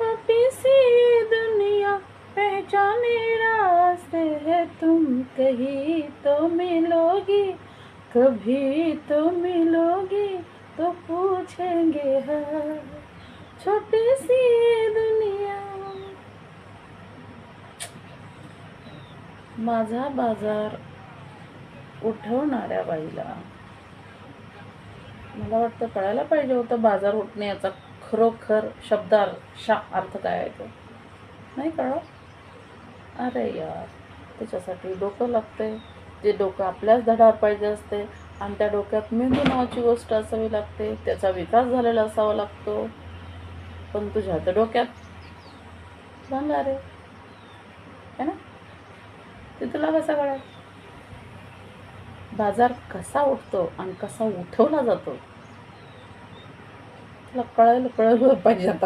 छोटी सी दुनिया, पहचाने रास्ते है तुम कहीं तो मिलोगी, कभी तो मिलोगी तो पूछेंगे हाँ छोटी सी दुनिया। माझा बाज़ार उठवणाऱ्या बाईला. मला वाटतं कळायला पाहिजे होतं बाज़ार उठणे याचा खरोखर शब्दार्थ अर्थ काय आहे तो? नाही कळत अरे यार त्याच्यासाठी डोकं लागते जे डोकं आपल्याच धडावर पाहिजे असते आणि त्या डोक्यात मेंदू नावाची गोष्ट असावी लागते त्याचा विकास झालेला असावा लागतो. पण तुझ्या तर डोक्यात भंगार रे. है ना? ते तुला कसं बाजार कसा उठतो आणि कसा उठवला जातो? तुला कळायला कळलं पाहिजे आता